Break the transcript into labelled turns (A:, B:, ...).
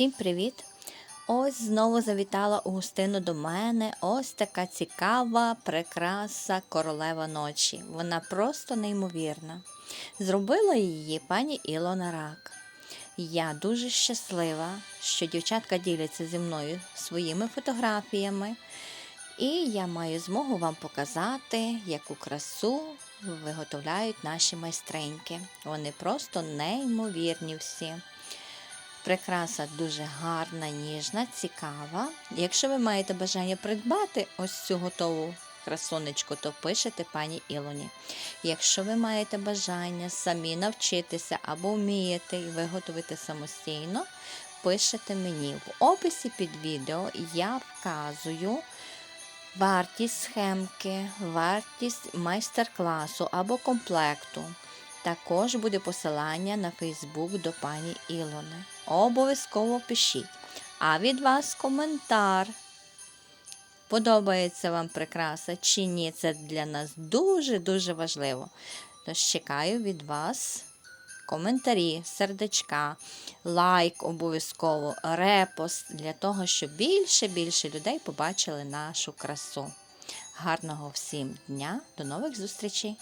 A: Всім привіт! Ось знову завітала у гостину до мене ось така цікава прикраса королева ночі. Вона просто неймовірна. Зробила її пані Ілона Рак. Я дуже щаслива, що дівчатка діляться зі мною своїми фотографіями. І я маю змогу вам показати, яку красу виготовляють наші майстриньки. Вони просто неймовірні всі. Прикраса дуже гарна, ніжна, цікава. Якщо ви маєте бажання придбати ось цю готову красунечку, то пишете пані Ілоні. Якщо ви маєте бажання самі навчитися або вмієте і виготовити самостійно, пишете мені. В описі під відео я вказую вартість схемки, вартість майстер-класу або комплекту. Також буде посилання на Фейсбук до пані Ілони. Обов'язково пишіть. А від вас коментар. Подобається вам прикраса чи ні? Це для нас дуже-дуже важливо. Тож чекаю від вас коментарі, сердечка, лайк обов'язково, репост для того, щоб більше-більше людей побачили нашу красу. Гарного всім дня, до нових зустрічей!